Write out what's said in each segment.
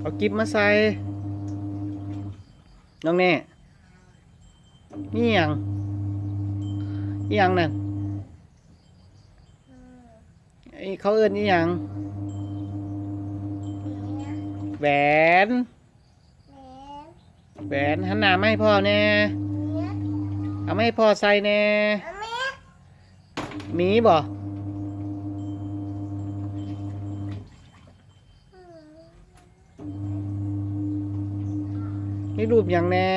เอากิบมาใส่ น้องแน่ นี่ยังนี่ยังนั่นอืมไอเขาเอิ้นนี่ยัง แหวน แหวนหันหน้ามาให้พ่อแน่เอามาให้พ่อใส่แน่มีบ่ มนี่รูปหยังแน่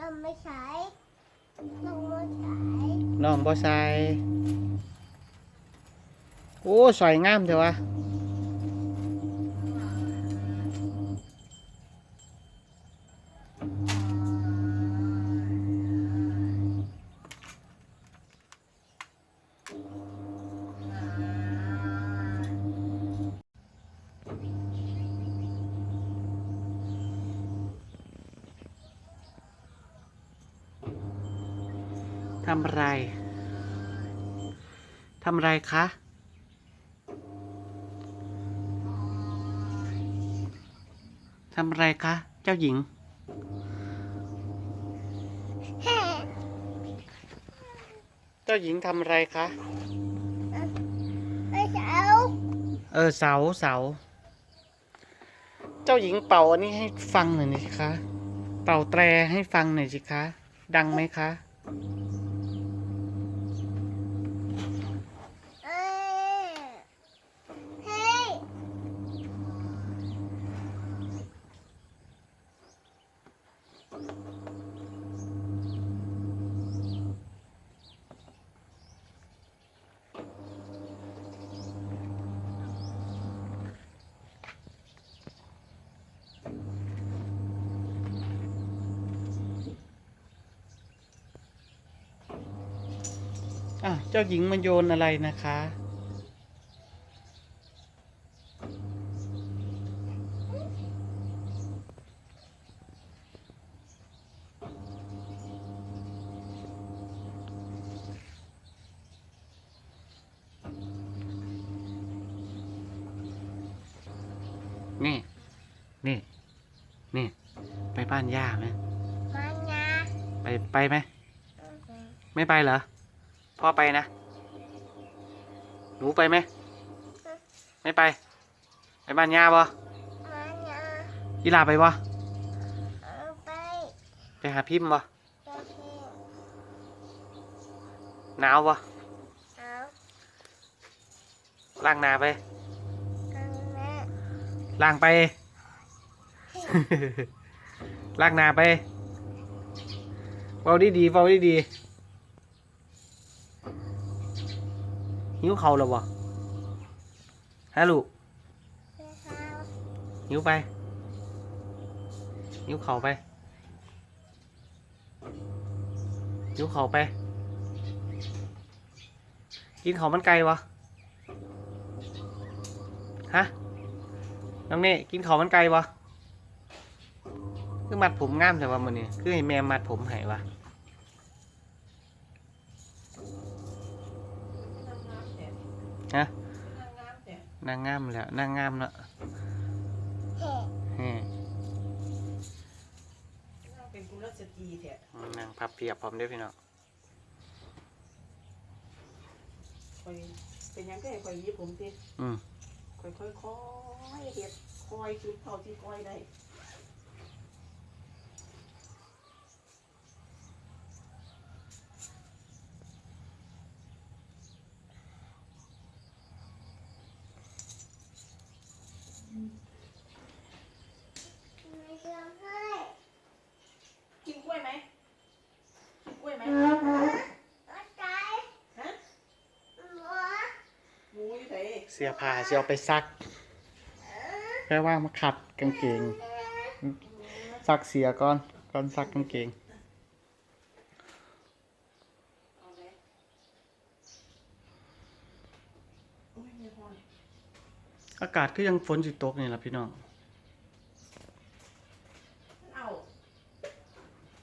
ต้องไม่ใช้ต้องไม่ใช้น้องบ่ใส่โอ้สวยงามเถอะวะ ทำอะไร ทำอะไรคะ ทำอะไรคะ เจ้าหญิง เจ้าหญิงทำอะไรคะไม่ใช้เออเสาเสา เจ้าหญิงเป่าอันนี้ให้ฟังหน่อยสิคะ เป่าแตรให้ฟังหน่อยสิคะ ดังไหมคะ เอ้ยเฮ้ย อะเจ้าหญิงมาโยนอะไรนะคะ นี่ นี่ นี่ ไปบ้านย่าไหมมันนะไป ไปไหม ไม่ไปเหรอ พ่อไปนะ หนูไปไหม ไม่ไป ไปบ้านย่าบ่มันนะยีลาไปบ่เอาไปไปหาพิมพ์บ่โอเคหนาวบ่เอาล้างหนาไปเอาแม่ล้างไป ล้างหนาไปเบาดีดีๆเบาดีดีๆ หิวเขาวแล้วบ่ฮะลูกไม่เอาหิวไปหิวเขาไปหิวเขาไป กินเขามันไก่วะฮะน้องเน่กินเขามันไก่วะคือมัดผมงามแต่ว่ามันนี่คือให้แม่มัดผมให้วะ ฮะนางงามแล้วนางงามเนาะเฮ้แฮ่เป็นกุลสตรีแท้นางพับเพียบพร้อมเด้วยพี่น้องคอยเป็นหยังก็ให้คอยยิบผมติอืมคอยค่อยค่อยเฮ็ดคอยจุดเท่าที่คอยได้ ไม่ยอมให้ กินกล้วยไหมกินกล้วยไหม เอาใจ ฮะ หัว หมูอยู่ไหน เสียผ้าเสียเอาไปซักแปลว่ามาขัดกางเกง ซักเสียก่อนก่อนซักกางเกงอากาศก็ยังฝนสิตกนี่แหละพี่น้อง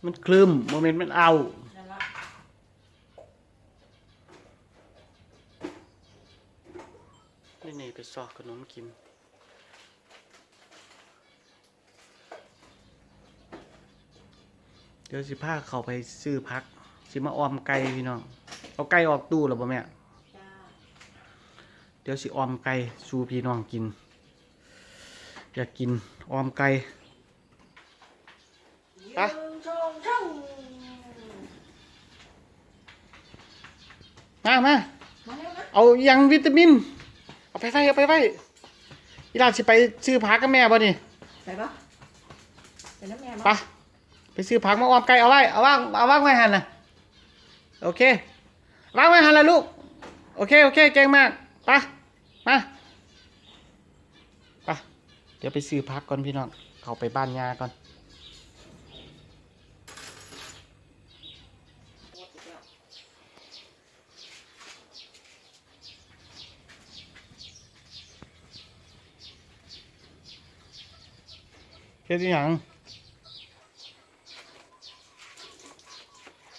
มันคลึมโมเมนต์มันเอา นั่นละนี่นี่ไปซอกขนมกินเดี๋ยวสิพาเขาไปซื้อพัก สิมาออมไก่พี่น้อง เอาไก่ออกตู้หรอบ่แม่จ้าเดี๋ยวสิออมไก่สู่พี่น้องกิน อยากกินออมไก่ไปยิงชงช่องมามามาเร็วนะเอายังวิตามิน เอาไปไว้เอาไปไว้อีหลานสิไปซื้อพักกับแม่บ่นี่ใส่ปะใส่น้ำแม่ไปมาไปซื้อผักมาออมไก่เอาไว้เอาว่างเอาว่างไว้หันนะโอเควางไว้หันละลูก โอเคโอเคเก่งมากไปมาไปเดี๋ยวไปซื้อพักก่อนพี่น้อง เข้าไปบ้านยาก่อน เฮ็ดอีหยัง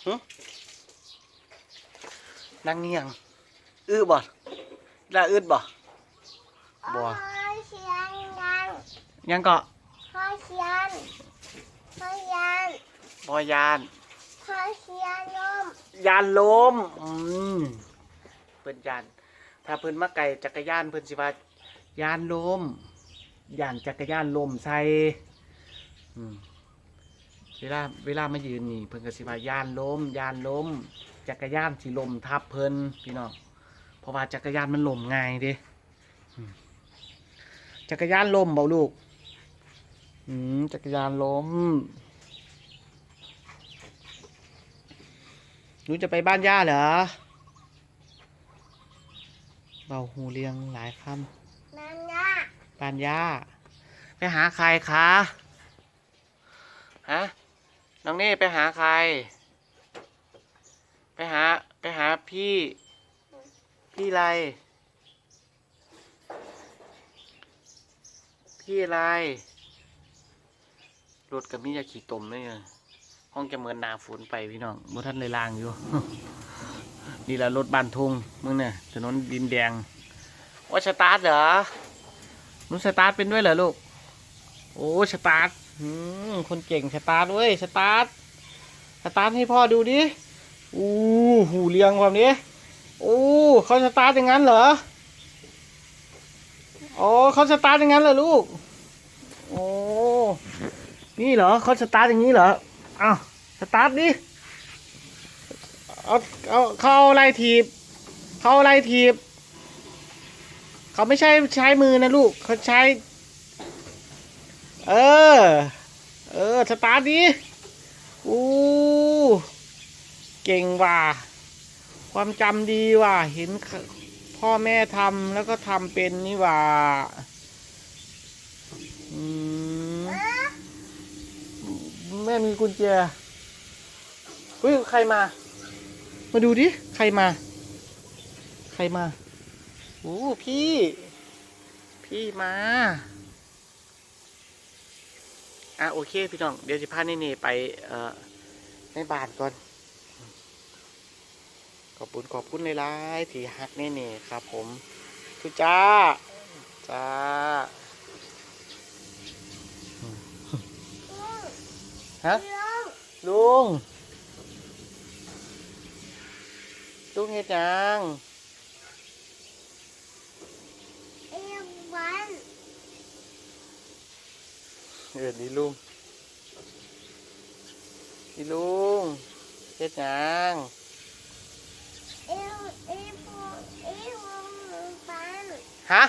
หึนั่งเงียงอื้อบ่ได้อึดบ่บ่พ่อเชียนยังยังเกาะพ่อเชียนพ่อยันบ่ยานพ่อเชียนนมยานลมอืมเพิ่นยาน ถ้าเพิ่นมาไก่จักรยานเพิ่นสิว่ายานลมยานจักรยานลมใส่ อืมเวลาเวลามายืนนี่เพิ่นก็สิว่ายานลมยานลมจักรยานสิลมทับเพิ่นพี่น้องเพราะว่าจักรยานมันลมง่ายเด้อืมจักรยานลมเบาลูก อืมจักรยานลมหนูจะไปบ้านย่าเหรอเบาหูเรียงหลายคนั่นนะำบ้านย่าไปหาใครคะ ฮะน้องเน่ไปหาใคร ไปหาไปหาพี่ พี่อะไร พี่อะไรรถกับมิยาขี่ตมนี่ไงห้องจะเหมือนนาฝนไปพี่น้องบ่ท่านเลยลางอยู่ นี่แหละรถบันทุงมึงเนี่ยถนนดินแดงว่าสตาร์ทเหรอนุสตาร์ทเป็นด้วยเหรอลูก โอ้สตาร์ท คนเก่งสตาร์ทเว้ยสตาร์ทสตาร์ทให้พ่อดูดิอู้หูเรียงแบบนี้โอ้เขาสตาร์ทอย่างนั้นเหรอโอ้เขาสตาร์ทอย่างนั้นเหรอลูกโอ้นี่เหรอเขาสตาร์ทอย่างนี้เหรอเอาสตาร์ทดิเอาเอาเขาอาอะไรถีบเขาอาอะไรถีบ เขาไม่ใช่ใช้มือนะลูกเขาใช้ เออ เออ สตาร์ทดิอู้เก่งว่ะ ความจำดีว่ะ เห็นพ่อแม่ทำแล้วก็ทำเป็นนี่ว่ะแม่มีกุญแจเฮ้ยใครมา มาดูดิ ใครมา ใครมา โอ้พี่ พี่มา อะโอเค พี่น้อง เดี๋ยวจะพาเนเน่ไปเอ่อในบ้านก่อน ขอบคุณขอบคุณในไลน์ที่ฮักเนเน่ครับ ผมทุจ้า จ้าฮะลุงลุงลุงเฮ็ดยัง เอ็มวัน เอิดนี่ลุงนี่ลุงเฮ็ดหยังเอ็มเอ็มเอ็มวันฮะ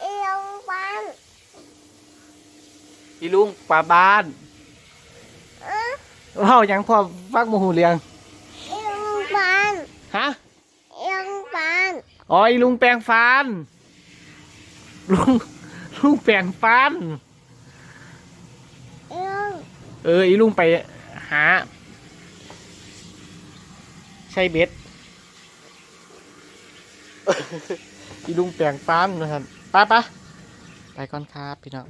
เอ็มวันอีลุงป่าบ้านเออเว้าหยังพอฟักโมหูเรียงเอ็มวันฮะเอ็มวันอ๋ออีลุงแปลงฟันลุงลุงแปลงฟัน เออ อีลุงไปหา ใช่เบ็ด อีลุงแปลงฟันนะครับป้าป้าไปก่อนครับ พี่น้อง